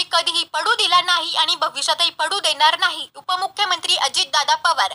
मी कधीही पडू दिला नाही आणि भविष्यातही पडू देणार नाही. उपमुख्यमंत्री अजितदादा पवार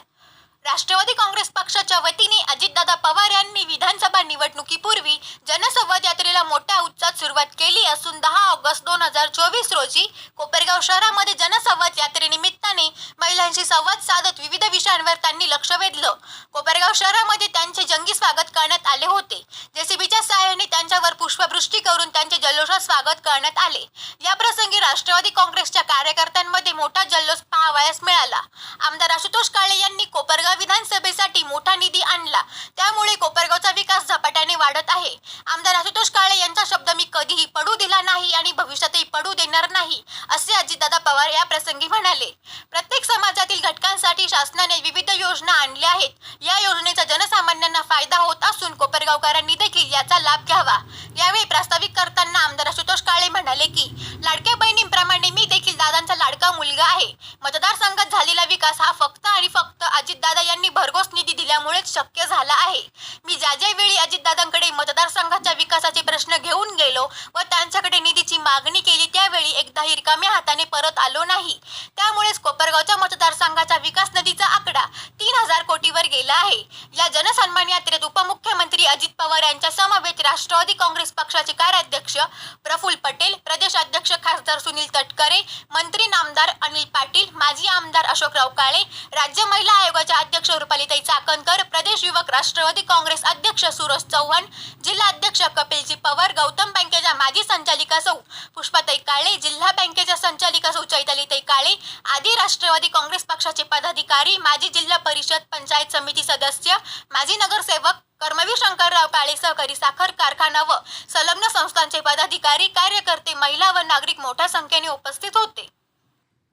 राष्ट्रवादी काँग्रेस पक्षाच्या वतीने अजितदादा पवार यांनी विधानसभा निवडणुकीपूर्वी जनसंवाद यात्रेला मोठ्या उत्साहात सुरुवात केली असून दहा ऑगस्ट दोन हजार चोवीस रोजी कोपरगाव शहरामध्ये जनसंवाद यात्रेनिमित्ताने महिलांशी संवाद साधत विविध विषयांवर त्यांनी लक्ष वेधलं. कोपरगाव शहरामध्ये त्यांचे जंगी स्वागत करण्यात आले होते. जेसीबीच्या सहाय्याने त्यांच्यावर पुष्पवृष्टी करून त्यांचे जल्लोषात स्वागत करण्यात आले. या प्रसंगी राष्ट्रवादी काँग्रेसच्या कार्यकर्त्यांमध्ये मोठा जल्लोष पाहावयास मिळाला. आमदार आशुतोष काळे यांनी कोपरगाव विधानसभेसाठी मोठा निधी आणला. त्यामुळे कोपरगावचा विकास झपाट्याने वाढत आहे. आमदार आशुतोष काळे यांचा शब्द मी कधीही पडू दिला नाही आणि भविष्यातही पडू देणार नाही असे अजितदादा पवार या प्रसंगी म्हणाले. प्रत्येक समाजातील घटकांसाठी शासनाने विविध योजना आणल्या आहेत. या योजनेचा जनसामान्यांना फायदा होत असून कोपरगावकरांनी देखील याचा लाभ घ्यावा. यावेळी प्रास्ताविक करताना आमदार आशुतोष काळे म्हणाले की लाडक्या बहिणींप्रमाणे मी देखील दादांचा लाडका मुलगा आहे. मतदारसंघात झालेला विकास हा फक्त आणि फक्त अजितदादा यांनी भरघोस निधी दिल्यामुळेच शक्य झाला आहे. मी ज्या ज्या वेळी अजितदादांकडे मतदारसंघाच्या विकासाचे प्रश्न घेऊन गेलो व त्यांच्याकडे निधीची मागणी केली त्यावेळी एकदाही रिकाम्या हाताने परत आलो नाही. त्यामुळेच कोपरगावच्या मतदारसंघाचा विकास निधीचा आकडा तीन हजार कोटीवर गेला आहे. या जनसन्मान यात्रेत उपमुख्यमंत्री अजित पवार यांच्या समवेत राष्ट्रवादी काँग्रेस पक्षाचे कार्याध्यक्ष प्रफुल्ल पटेल प्रदेश अध्यक्ष खासदार सुनील तटकरे मंत्री नामदार अनिल पाटील माजी आमदार अशोकराव काळे राज्य महिला आयोगाच्या अध्यक्ष रुपालीताई चाकणकर प्रदेश युवक राष्ट्रवादी काँग्रेस अध्यक्ष सुरज चव्हाण जिल्हा अध्यक्ष कपिलजी पवार गौतम बँकेच्या माजी संचालिका सौ पुष्पाताई काळे जिल्हा बँकेच्या संचालिका सौ चैतालीताई काळे आदी राष्ट्रवादी काँग्रेस पक्षाचे पदाधिकारी माजी जिल्हा परिषद पंचायत समिती सदस्य माजी नगरसेवक कर्मवीर शंकरराव काळे सहकारी साखर कारखाना व संलग्न संस्थांचे पदाधिकारी कार्यकर्ते महिला व नागरिक मोठ्या संख्येने उपस्थित होते.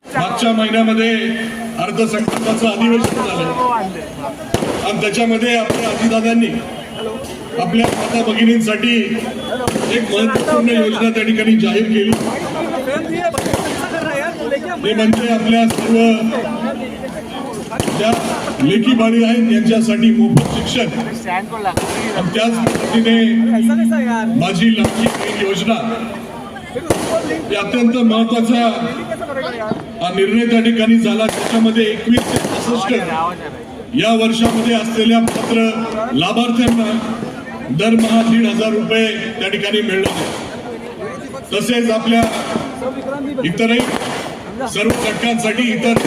मागच्या महिन्यामध्ये अर्थसंकल्पाचं अधिवेशन झालं. आणि त्याच्यामध्ये आपल्या आजीदादांनी आपल्या माता भगिनींसाठी एक महत्त्वपूर्ण योजना त्या ठिकाणी जाहीर केली. ते म्हणजे आपल्या सर्व ज्या लेखी बाळी आहेत यांच्यासाठी मोफत शिक्षण. त्याच पद्धतीने माझी लाडकी योजना अत्यंत महत्त्वाचा हा निर्णय त्या ठिकाणी झाला. त्याच्यामध्ये एकवीस ते पासष्ट या वर्षामध्ये असलेल्या पात्र लाभार्थ्यांना दरमहा दीड हजार रुपये त्या ठिकाणी मिळणार तसेच आपल्या इतरही सर्व घटकांसाठी इतर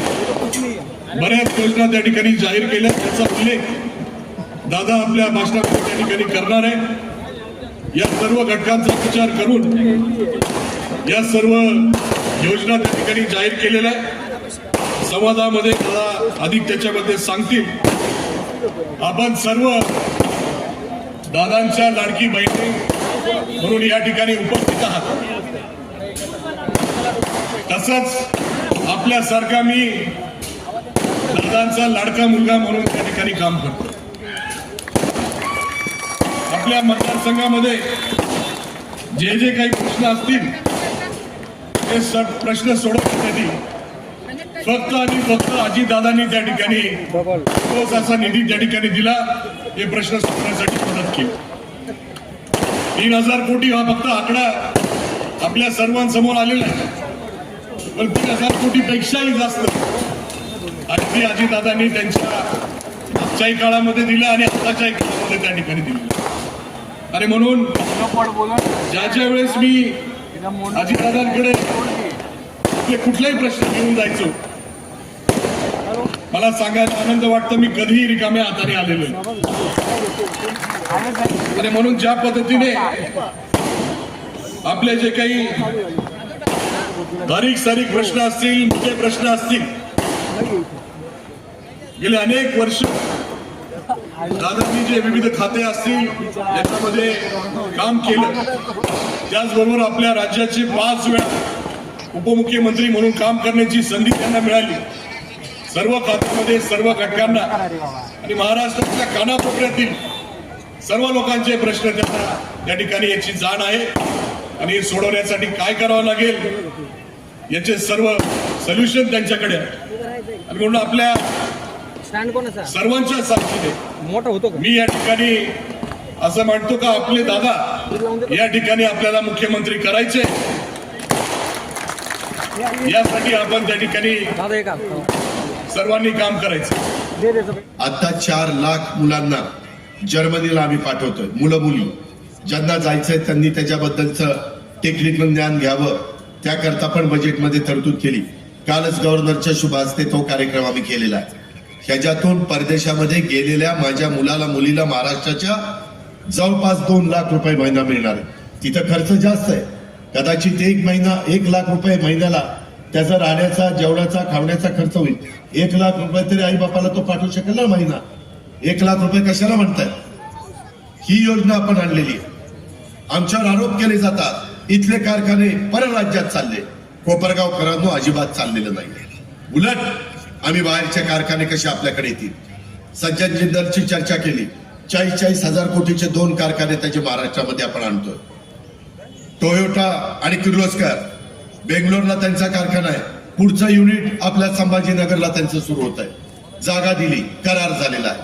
बऱ्याच योजना त्या ठिकाणी जाहीर केल्या. त्याचा उल्लेख दादा आपल्या भाषणामध्ये त्या ठिकाणी करणार आहे या सर्व घटकांचा विचार करून या सर्व योजना त्या ठिकाणी जाहीर केलेल्या आहे संवादामध्ये मला अधिक त्याच्यामध्ये सांगतील. आपण सर्व दादांच्या लाडकी बहिणी म्हणून या ठिकाणी उपस्थित आहात. तसंच आपल्यासारखा मी दादांचा लाडका मुलगा म्हणून त्या ठिकाणी काम करतो. आपल्या मतदारसंघामध्ये जे जे काही प्रश्न असतील ते स- प्रश्न सोडवण्यासाठी फक्त आणि फक्त अजितदादांनी त्या ठिकाणी तोच असा निधी त्या ठिकाणी दिला हे प्रश्न सोडवण्यासाठी मदत केली. तीन हजार कोटी हा फक्त आकडा आपल्या सर्वांसमोर आलेला आहे. पण तीन हजार कोटीपेक्षाही जास्त. अगदी अजितदादांनी त्यांच्या मागच्याही काळामध्ये दिलं आणि आताच्याही काळामध्ये त्या ठिकाणी दिलं. आणि म्हणून ज्या ज्या वेळेस मी अजितदादांकडे आपले कुठलाही प्रश्न घेऊन जायचो मला सांगायला आनंद वाटतो मी कधीही रिकाम्या हाताने आलेलो. आणि म्हणून ज्या पद्धतीने आपले जे काही बारीक सारीक प्रश्न असतील मोठे प्रश्न असतील गेले अनेक वर्ष दादांनी जे विविध खाते असतील याच्यामध्ये काम केलं. त्याचबरोबर आपल्या राज्याचे पाच वेळा उपमुख्यमंत्री म्हणून काम करण्याची संधी त्यांना मिळाली. सर्व खात्यामध्ये सर्व घटकांना. आणि महाराष्ट्रातल्या कानाकोपऱ्यातील सर्व लोकांचे प्रश्न त्यांना त्या ठिकाणी याची जाण आहे. आणि हे सोडवण्यासाठी काय करावं लागेल याचे सर्व सोल्युशन त्यांच्याकडे आणि म्हणून आपल्या स्टँड कोणाचा सर्वांच्या साक्षीने. मोठा होतो का? मी या ठिकाणी असं म्हणतो का आपले दादा या ठिकाणी आपल्याला मुख्यमंत्री करायचे. यासाठी आपण त्या ठिकाणी दादा एक काम सर्वांनी काम करायचं. आता चार लाख मुलांना जर्मनीला आम्ही पाठवतोय मुलं मुली ज्यांना जायचंय त्यांनी त्याच्याबद्दलचं टेक्निकल ज्ञान घ्यावं. त्याकरता पण बजेटमध्ये तरतूद केली. कालच गव्हर्नरच्या शुभ हस्ते तो कार्यक्रम आम्ही केलेला आहे. ह्याच्यातून परदेशामध्ये गेलेल्या माझ्या मुलाला मुलीला महाराष्ट्राच्या जवळपास दोन लाख रुपये महिना मिळणार आहे. तिथं खर्च जास्त आहे. कदाचित एक महिना एक लाख रुपये महिन्याला त्याचा राहण्याचा जेवणाचा खावण्याचा खर्च होईल. एक लाख रुपये तरी आई बापाला तो पाठवू शकेल ना महिना? एक लाख रुपये कशाला म्हणताय? ही योजना आपण आणलेली आहे. आमच्यावर आरोप केले जातात इथले कारखाने परराज्यात चालले. कोपरगावकरांनो अजिबात चाललेलं नाही उलट आम्ही बाहेरचे कारखाने कसे आपल्याकडे येतील? सज्जन जिंदलची चर्चा केली. चाळीस चाळीस हजार कोटीचे दोन कारखाने त्याचे महाराष्ट्रामध्ये आपण आणतोय. टोयोटा आणि किर्लोस्कर बेंगलोरला त्यांचा कारखाना आहे. पुढचं युनिट आपल्या संभाजीनगरला त्यांचं सुरू होत आहे. जागा दिली करार झालेला आहे.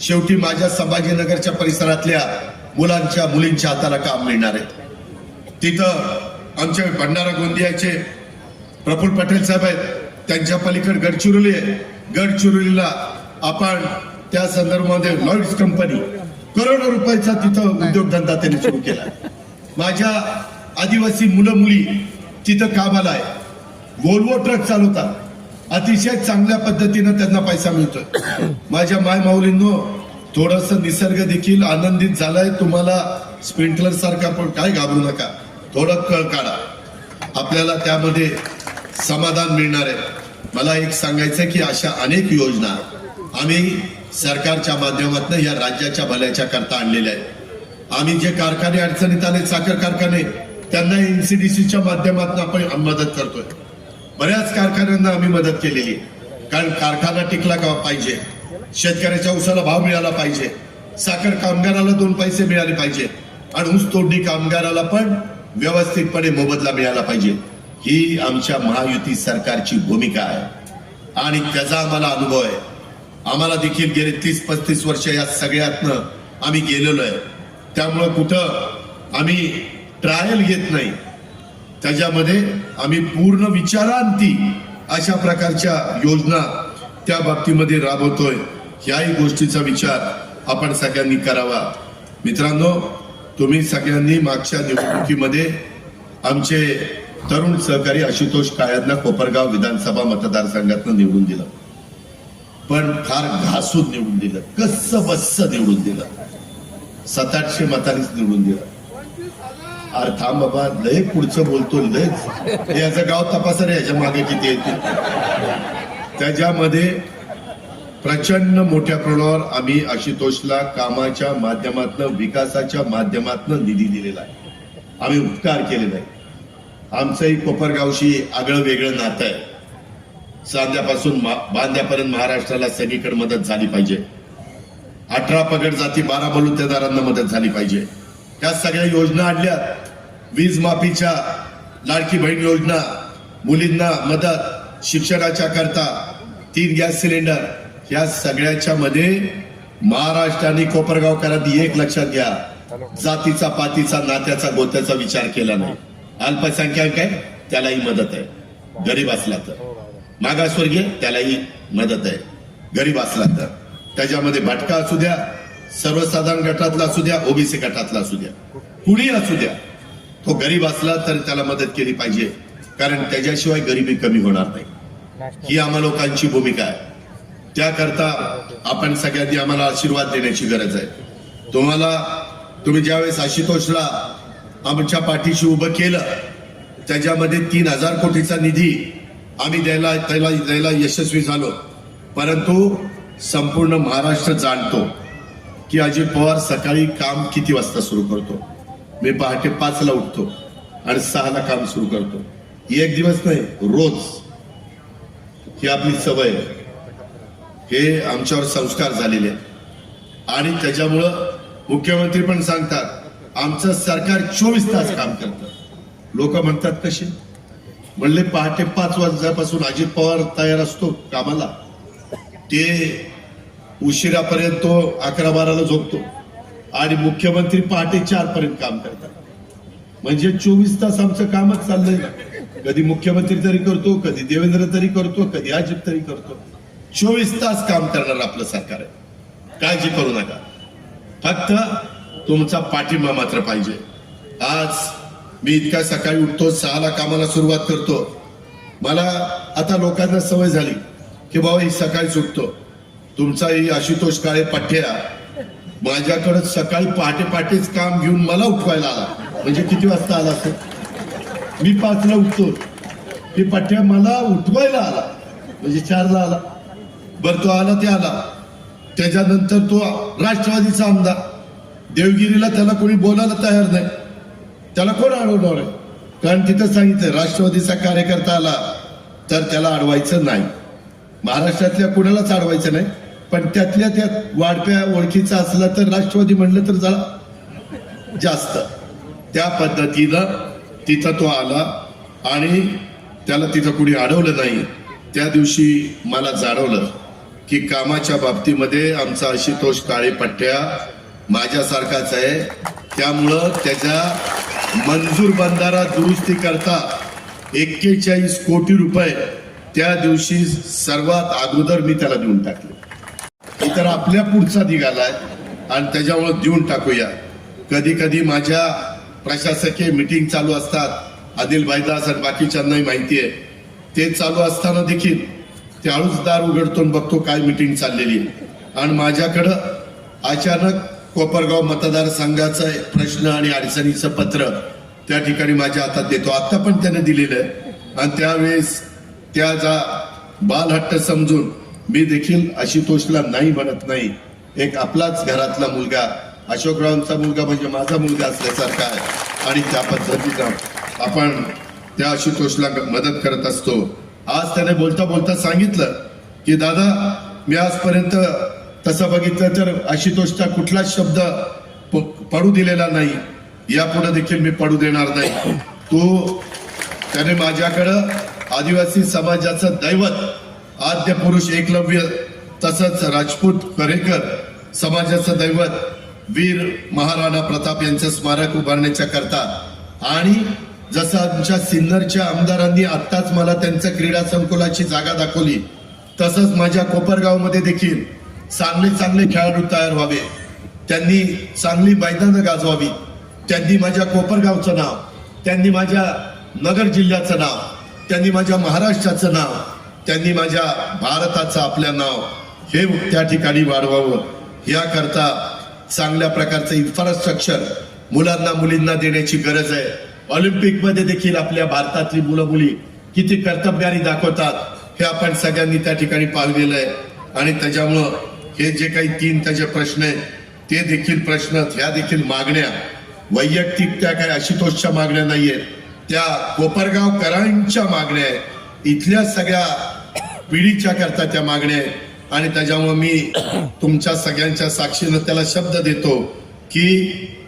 शेवटी माझ्या संभाजीनगरच्या परिसरातल्या मुलांच्या मुलींच्या हाताला काम मिळणार आहे. तिथं आमचे भंडारा गोंदियाचे प्रफुल्ल पटेल साहेब आहेत. त्यांच्या पलीकडे गडचिरोली आहे. गडचिरोलीला आपण त्या संदर्भामध्ये लॉइड्स कंपनी करोडो रुपयाचा तिथं उद्योगधंदा त्यांनी सुरू केला माझ्या आदिवासी मुलं मुली तिथं कामाला आहे. वोल्वो ट्रक चालवतात. अतिशय चांगल्या पद्धतीनं त्यांना पैसा मिळतोय. माझ्या माय माऊलींनो थोडस निसर्ग देखील आनंदित झालाय. तुम्हाला स्प्रिंकलर सारखा पण काय घाबरू नका. थोडं कळ काढा. आपल्याला त्यामध्ये समाधान मिळणार आहे मला एक सांगायचं की अशा अनेक योजना आम्ही सरकारच्या माध्यमातून या राज्याच्या भल्याच्या करता आणलेल्या आहेत. आम्ही जे कारखाने अडचणीत आले साखर कारखाने त्यांना एनसीडीसीच्या माध्यमातून आपण मदत करतोय. बऱ्याच कारखान्यांना आम्ही मदत केलेली आहे. कारण कारखाना टिकला का पाहिजे? शेतकऱ्याच्या उसाला भाव मिळाला पाहिजे. साखर कामगाराला दोन पैसे मिळाले पाहिजे. आणि ऊस तोडणी कामगाराला पण व्यवस्थितपणे मोबदला मिळाला पाहिजे. ही आमच्या महायुती सरकारची भूमिका आहे. आणि त्याचा आम्हाला अनुभव आहे. आम्हाला देखील गेले तीस पस्तीस वर्ष या सगळ्यातनं आम्ही गेलेलो आहे. त्यामुळं कुठं आम्ही ट्रायल घेत नाही. त्याच्यामध्ये आम्ही पूर्ण विचारांती अशा प्रकारच्या योजना त्या बाबतीमध्ये राबवतोय. याही गोष्टीचा विचार आपण सगळ्यांनी करावा. मित्रांनो तुम्ही सगळ्यांनी मागच्या निवडणुकीमध्ये आमचे तरुण सहकारी आशुतोष काळ्यांना कोपरगाव विधानसभा मतदारसंघातनं निवडून दिलं. पण फार घासून निवडून दिलं. कस बस्स निवडून दिलं. सात आठशे मतांनीच निवडून दिलं. अरे थांब बाबा लय पुढचं बोलतो लय याचं गाव तपासा रे याच्या मागे किती येतील त्याच्यामध्ये प्रचंड मोठ्या प्रमाणावर आम्ही आशुतोषला कामाच्या माध्यमातनं विकासाच्या माध्यमातनं निधी दिलेला आहे. आम्ही उपकार केलेला आहे आमचंही कोपरगावशी आगळं वेगळं नातं आहे. सांध्यापासून मा- बांध्यापर्यंत महाराष्ट्राला सगळीकडे मदत झाली पाहिजे. अठरा पगड जाती बारा बलुतेदारांना मदत झाली पाहिजे. त्या सगळ्या योजना आणल्या वीज माफीच्या लाडकी बहीण योजना मुलींना मदत शिक्षणाच्या करता तीन गॅस सिलेंडर या सगळ्याच्या मध्ये महाराष्ट्र आणि कोपरगावकरांनी एक लक्षात घ्या. जातीचा पातीचा नात्याचा गोत्याचा विचार केला नाही. अल्पसंख्याक आहे त्यालाही मदत आहे. गरीब असला तर. मागासवर्गीय त्यालाही मदत आहे. गरीब असला तर. त्याच्यामध्ये भटका असू द्या सर्वसाधारण गटातला असू द्या ओबीसी गटातला असू द्या. कुणी असू द्या. तो गरीब असला तर त्याला मदत केली पाहिजे. कारण त्याच्याशिवाय गरिबी कमी होणार नाही. ही आम्हा लोकांची भूमिका आहे. त्याकरता आपण सगळ्यांनी आम्हाला आशीर्वाद देण्याची गरज आहे. तुम्हाला तुम्ही ज्यावेळेस आशुतोषला आमच्या पाठीशी उभं केलं. त्याच्यामध्ये तीन हजार कोटीचा निधी आम्ही द्यायला त्याला द्यायला यशस्वी झालो. परंतु संपूर्ण महाराष्ट्र जाणतो की अजित पवार सकाळी काम किती वाजता सुरू करतो? मी पहाटे पाचला उठतो आणि सहाला काम सुरू करतो. एक दिवस नाही रोज. ही आपली सवय हे आमच्यावर संस्कार झालेले आहेत. आणि त्याच्यामुळं मुख्यमंत्री पण सांगतात आमचं सरकार चोवीस तास काम करतं. लोक म्हणतात कसे? म्हणले पहाटे पाच वाजल्यापासून अजित पवार तयार असतो कामाला. ते उशिरापर्यंत तो अकरा बाराला झोपतो. आणि मुख्यमंत्री पहाटे चार पर्यंत काम करतात. म्हणजे चोवीस तास आमचं कामच चाललंय ना. कधी मुख्यमंत्री तरी करतो कधी देवेंद्र तरी करतो कधी अजित तरी करतो. चोवीस तास काम करणार आपलं सरकार आहे. काळजी करू नका. फक्त तुमचा पाठिंबा मात्र पाहिजे. आज मी इतक्या सकाळी उठतो सहाला कामाला सुरुवात करतो. मला आता लोकांना सवय झाली की बाबा ही सकाळी सुटतो तुमचा ही आशुतोष काळे पठ्ठ्या माझ्याकडे सकाळी पहाटे पहाटेच काम घेऊन मला उठवायला आला. म्हणजे किती वाजता आला असं मी पाचला उठतो. हे पठ्ठ्या मला उठवायला आला. म्हणजे चारला आला. बरं तो आला ते आला. त्याच्यानंतर तो राष्ट्रवादीचा आमदार. देवगिरीला त्याला कोणी बोलायला तयार नाही. त्याला कोण अडवणार आहे? कारण तिथं सांगितलं राष्ट्रवादीचा कार्यकर्ता आला तर त्याला अडवायचं नाही. महाराष्ट्रातल्या कुणालाच अडवायचं नाही पण त्यातल्या त्यात वाढप्या ओळखीचा असला तर राष्ट्रवादी म्हणलं तर जरा जास्त. त्या पद्धतीनं तिथं तो आला आणि त्याला तिथं कुणी अडवलं नाही. त्या दिवशी मला जाणवलं की कामाच्या बाबतीमध्ये आमचा आशुतोष काळे पट्ट्या माझ्यासारखाच आहे. त्यामुळं त्याच्या मंजूर बंधारा दुरुस्ती करता एक्केचाळीस कोटी रुपये त्या दिवशी सर्वात अगोदर मी त्याला देऊन टाकले. इतर आपल्या पुढचा निघालाय आणि त्याच्यामुळं देऊन टाकूया. कधी कधी माझ्या प्रशासकीय मिटिंग चालू असतात. आदिल भाईदास आणि बाकीच्यांनाही माहिती आहे. ते चालू असताना देखील त्याळूच दार उघडतो बघतो काय मिटिंग चाललेली आहे. आणि माझ्याकडं अचानक कोपरगाव मतदारसंघाचा प्रश्न आणि अडचणीचं पत्र त्या ठिकाणी माझ्या हातात देतो. आता पण त्याने दिलेलं आहे. आणि त्यावेळेस त्याचा बालहट्ट समजून मी देखील आशुतोषला नाही म्हणत नाही. एक आपलाच घरातला मुलगा अशोकरावांचा मुलगा म्हणजे माझा मुलगा असल्यासारखा आहे. आणि त्या पद्धतीनं आपण त्या आशुतोषला मदत करत असतो. आज त्याने बोलता बोलता सांगितलं की दादा मी आजपर्यंत तसं बघितलं तर आशुतोषचा कुठलाच शब्द प- पडू दिलेला नाही. यापुढे देखील मी पडू देणार नाही. तो त्याने माझ्याकडं आदिवासी समाजाचं दैवत आद्य पुरुष एकलव्य तसंच राजपूत करेकर समाजाचं दैवत वीर महाराणा प्रताप यांचं स्मारक उभारण्याच्या करता. आणि जसं आमच्या सिन्नरच्या आमदारांनी आत्ताच मला त्यांचं क्रीडा संकुलाची जागा दाखवली तसंच माझ्या कोपरगावमध्ये देखील चांगले चांगले खेळाडू तयार व्हावे. त्यांनी चांगली मैदानं गाजवावी. त्यांनी माझ्या कोपरगावचं नाव त्यांनी माझ्या नगर जिल्ह्याचं नाव त्यांनी माझ्या महाराष्ट्राचं नाव त्यांनी माझ्या भारताचं आपलं नाव हे त्या ठिकाणी वाढवावं. याकरता चांगल्या प्रकारचं इन्फ्रास्ट्रक्चर मुलांना मुलींना देण्याची गरज आहे. ऑलिम्पिकमध्ये देखील आपल्या भारतातली मुलं मुली किती कर्तबगारी दाखवतात हे आपण सगळ्यांनी त्या ठिकाणी पाहिलेलं आहे. आणि त्याच्यामुळं हे जे काही तीन त्याचे प्रश्न आहेत ते देखील प्रश्न ह्या देखील मागण्या. वैयक्तिक त्या काही आशुतोषच्या मागण्या नाहीयेत. त्या कोपरगावकरांच्या मागण्या आहेत. इथल्या सगळ्या पिढीच्या करता त्या मागण्या आहेत. आणि त्याच्यामुळे मी तुमच्या सगळ्यांच्या साक्षीनं त्याला शब्द देतो की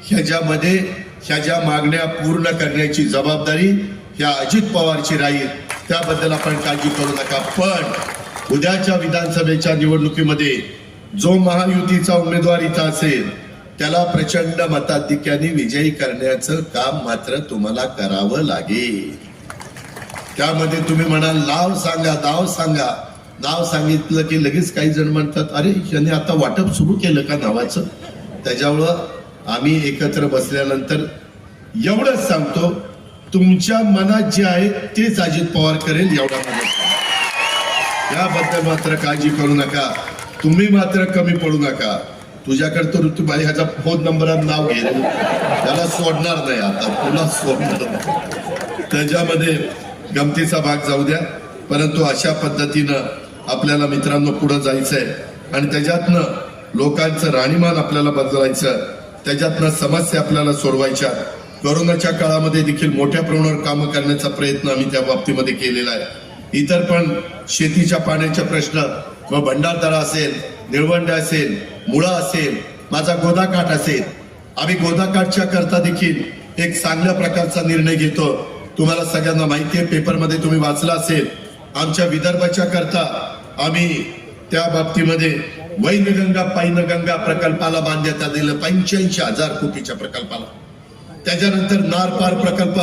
ह्याच्यामध्ये ह्या ज्या मागण्या पूर्ण करण्याची जबाबदारी ह्या अजित पवारची राहील. त्याबद्दल आपण काळजी करू नका. पण उद्याच्या विधानसभेच्या निवडणुकीमध्ये जो महायुतीचा उमेदवार इथं असेल त्याला प्रचंड मताधिक्याने विजयी करण्याचं काम मात्र तुम्हाला करावं लागेल. त्यामध्ये तुम्ही म्हणाल नाव सांगा नाव सांगा. नाव सांगितलं की लगेच काही जण म्हणतात अरे यांनी आता वाटप सुरू केलं का नावाचं? त्याच्यामुळं आम्ही एकत्र बसल्यानंतर एवढंच सांगतो तुमच्या मनात जे आहे तेच अजित पवार करेल एवढा मला याबद्दल मात्र काळजी करू नका. तुम्ही मात्र कमी पडू नका. तुझ्याकडे तर ऋतुबाई ह्याचा फोन नंबरात नाव घे त्याला सोडणार नाही आता तुला सोडणार त्याच्यामध्ये गमतीचा भाग जाऊ द्या. परंतु अशा पद्धतीनं आपल्याला मित्रांनो पुढं जायचंय. आणि त्याच्यातनं लोकांचं राहणीमान आपल्याला बदलायचं त्याच्यातनं समस्या आपल्याला सोडवायच्या कोरोनाच्या काळामध्ये देखील मोठ्या प्रमाणावर कामं करण्याचा प्रयत्न आम्ही त्या बाबतीमध्ये केलेला आहे. इतर पण शेतीच्या पाण्याचे प्रश्न मग भंडारदरा असेल निळवंडे असेल मुळा असेल माझा गोदाकाठ असेल आम्ही गोदाकाठच्या करता देखील एक चांगल्या प्रकारचा निर्णय घेतो. तुम्हाला सगळ्यांना माहिती आहे पेपरमध्ये तुम्ही वाचला असेल आमच्या विदर्भाच्या करता आम्ही त्या बाबतीमध्ये वैनगंगा पैनगंगा प्रकल्पाला मान्यता दिलं पंच्याऐंशी हजार कोटीच्या प्रकल्पाला. त्याच्यानंतर नारपार प्रकल्प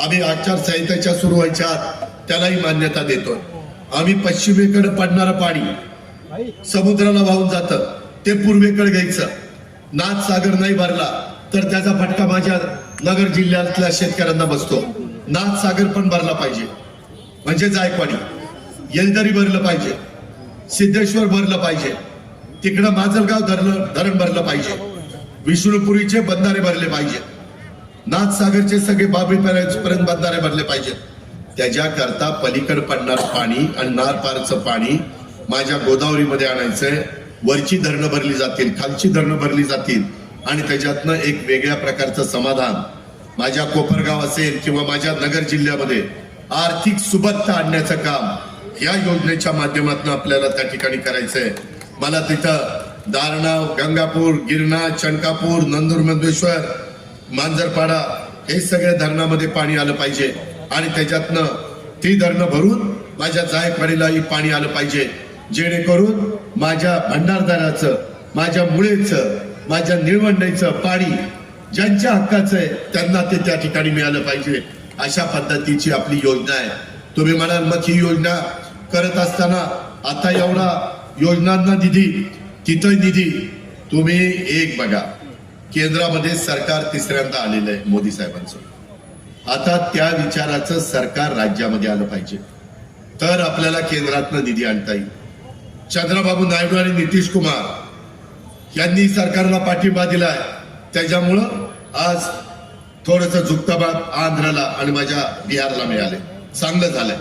आम्ही आचारसंहितेच्या सुरू व्हायच्या आत त्यालाही मान्यता देतोय. आम्ही पश्चिमेकडे पडणारं पाणी समुद्राला वाहून जातं. ते पूर्वेकडे घ्यायचं. नाथ सागर नाही भरला तर त्याचा फटका माझ्या नगर जिल्ह्यातल्या शेतकऱ्यांना बसतो. नाथ सागर पण भरला पाहिजे. म्हणजे जायकवाडी. येलदरी भरलं पाहिजे. सिद्धेश्वर भरलं पाहिजे. तिकडं माजलगाव धरलं धरण भरलं पाहिजे. विष्णुपुरीचे बंधारे भरले पाहिजे. नाथसागरचे सगळे बाबी पर्यंत बंधारे भरले पाहिजेत. त्याच्याकरता पलीकड पडणार पाणी आणि नारपारचं पाणी माझ्या गोदावरीमध्ये आणायचंय. वरची धरणं भरली जातील खालची धरणं भरली जातील आणि त्याच्यातनं एक वेगळ्या प्रकारचं समाधान माझ्या कोपरगाव असेल किंवा माझ्या नगर जिल्ह्यामध्ये आर्थिक सुबत्ता आणण्याचं काम या योजनेच्या माध्यमातून आपल्याला त्या ठिकाणी करायचंय. मला तिथं दारणाव गंगापूर गिरणा चणकापूर नंदूर मंदेश्वर मांजरपाडा हे सगळ्या धरणामध्ये पाणी आलं पाहिजे. आणि त्याच्यातनं ती धरणं भरून माझ्या जायकवाडीलाही पाणी आलं पाहिजे. जेणेकरून माझ्या भंडारदाराचं माझ्या मुळेचं माझ्या निळवंडईचं पाणी ज्यांच्या हक्काचं आहे त्यांना ते त्या ठिकाणी मिळालं पाहिजे अशा पद्धतीची आपली योजना आहे. तुम्ही म्हणाल मग ही योजना करत असताना आता एवढा योजनांना निधी तिथं निधी तुम्ही एक बघा. केंद्रामध्ये सरकार तिसऱ्यांदा आलेलं आहे मोदी साहेबांचं. आता त्या विचाराचं सरकार राज्यामध्ये आलं पाहिजे. तर आपल्याला केंद्रातनं निधी आणता येईल. चंद्रबाबू नायडू आणि नितीश कुमार यांनी सरकारला पाठिंबा दिलाय. त्याच्यामुळं आज थोडस झुकता आंध्रला आंध्राला आणि माझ्या बिहारला मिळाले. चांगलं झालंय.